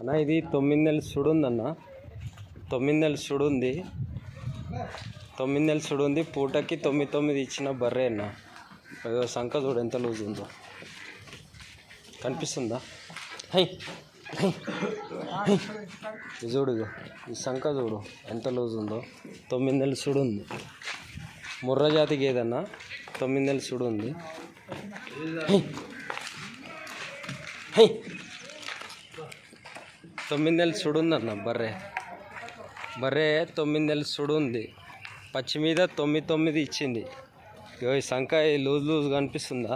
అన్న ఇది తొమ్మిది నెలలు సుడుందన్న. తొమ్మిది నెలలు సుడుంది. తొమ్మిది నెలలు సుడు ఉంది పూటకి తొమ్మిది తొమ్మిది ఇచ్చిన బర్రే అన్న. సంఖ చూడు ఎంత లూజ్ ఉందో. కనిపిస్తుందా? హై చూడు ఈ సంఖ చూడు ఎంత లూజ్ ఉందో. తొమ్మిది నెలలు సుడు ఉంది ముర్ర జాతి గేదన్న తొమ్మిది నెలలు సుడు ఉంది హై. తొమ్మిది నెలలు సుడు అన్న బర్రె. బర్రె తొమ్మిది నెలలు సుడు ఉంది పచ్చి మీద తొమ్మిది తొమ్మిది ఇచ్చింది. ఇగో ఈ సంఖ ఈ లూజ్ లూజ్ కనిపిస్తుందా?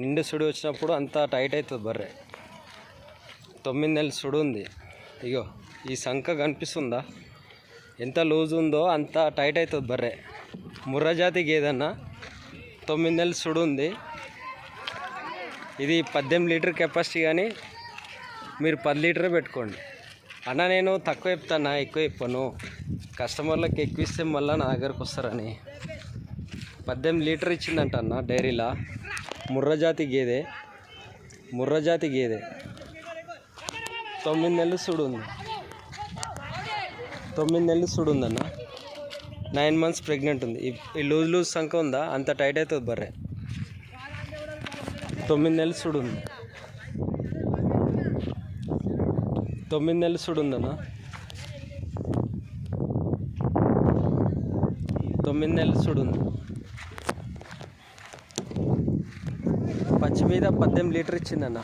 నిండు సుడి వచ్చినప్పుడు అంతా టైట్ అవుతుంది బర్రె. తొమ్మిది నెలలు సుడు ఉంది ఇగో ఈ సంఖ కనిపిస్తుందా? ఎంత లూజ్ ఉందో అంత టైట్ అవుతుంది బర్రె. ముర్రజాతి గేదన్నా తొమ్మిది నెలలు సుడు ఉంది ఇది పద్దెనిమిది లీటర్ కెపాసిటీ కానీ మీరు పది లీటరే పెట్టుకోండి. అన్న నేను తక్కువ చెప్తానా? ఎక్కువ చెప్పను. కస్టమర్లకు ఎక్కువ ఇస్తే మళ్ళీ నా దగ్గరకు వస్తారని. పద్దెనిమిది లీటర్ ఇచ్చిందంట అన్న డైరీలా. ముర్రజాతి గేదె. ముర్రజాతి గేదె. తొమ్మిది నెలలు సుడు ఉంది తొమ్మిది నెలలు సుడు ఉందన్న నైన్ మంత్స్ ప్రెగ్నెంట్ ఉంది. ఈ- లూజ్ లూజ్ సంఖ్య ఉందా? అంత టైట్ అవుతుంది బర్రె. తొమ్మిది నెలలు సుడు ఉంది తొమ్మిది నెలలు సుడు ఉందన్నా తొమ్మిది నెలలు సుడు ఉంది పచ్చి మీద పద్దెనిమిది లీటర్ ఇచ్చిందన్న.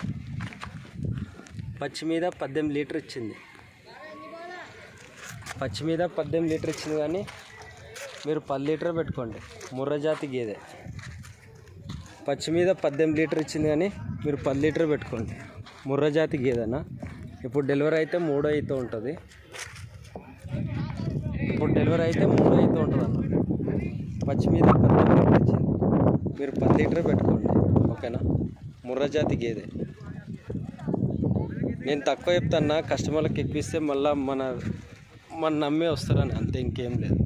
పచ్చి మీద పద్దెనిమిది లీటర్ ఇచ్చింది. పచ్చి మీద పద్దెనిమిది లీటర్ ఇచ్చింది కానీ మీరు పది లీటర్ పెట్టుకోండి. ముర్రజాతి గేదె. పచ్చి మీద పద్దెనిమిది లీటర్ ఇచ్చింది కానీ మీరు పది లీటర్ పెట్టుకోండి. ముర్రజాతి గేదెనా? ఇప్పుడు డెలివరీ అయితే మూడో అయితే ఉంటుంది. ఇప్పుడు డెలివరీ అయితే మూడో అయితే ఉంటుంది అన్న. పచ్చి మీద పద్దెనిమిది లీటర్ మీరు పది లీటర్ పెట్టుకోండి ఓకేనా? ముర్రజాతి గేదె. నేను తక్కువ చెప్తాను కస్టమర్లకు ఎక్కిస్తే మళ్ళీ మన మన నమ్మే వస్తారని అంతే ఇంకేం లేదు.